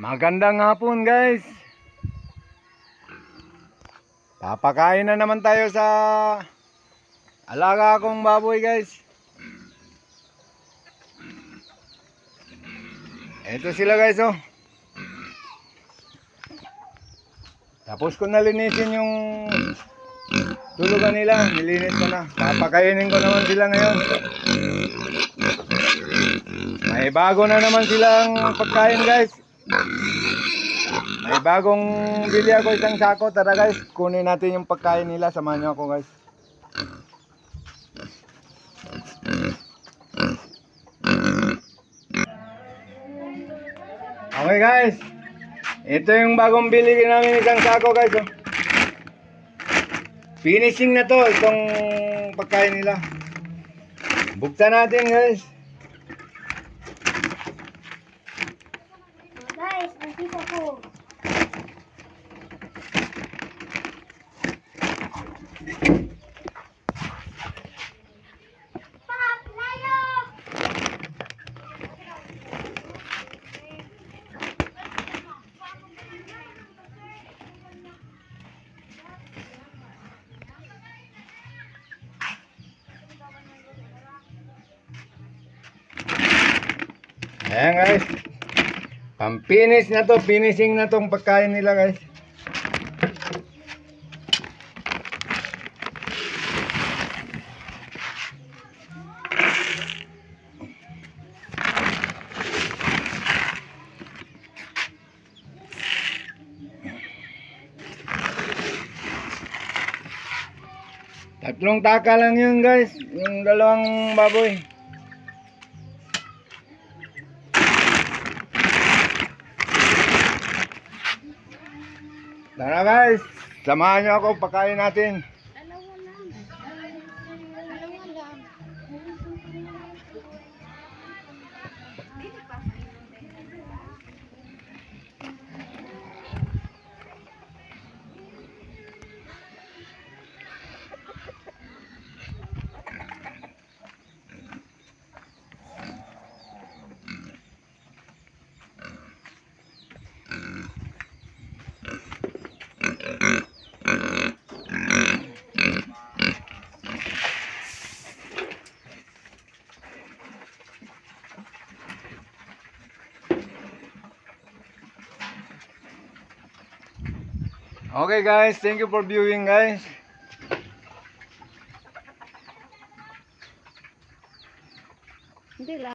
Magandang hapon guys. Papakain na naman tayo sa alaga kong baboy guys. Ito sila guys oh. Tapos ko nalinisin yung tulugan nila. Nilinis ko na. Papakainin ko naman sila ngayon. May bago na naman silang pagkain guys. May bagong bili ako isang sako. Tara guys, kunin natin yung pagkain nila. Samahan niyo ako guys. Okay guys. Ito yung bagong bili namin isang sako guys. Oh. Finishing na to itong pagkain nila. Buksan natin guys. Guys, nandito ko. Pap, layo! Ayan guys. Pang-finish na to, finishing na tong pagkain nila guys. Tatlong taka lang yun guys, yung dalawang baboy. Tara guys, samahan nyo ako, pakain natin. Okay guys, thank you for viewing guys. Hindi lang.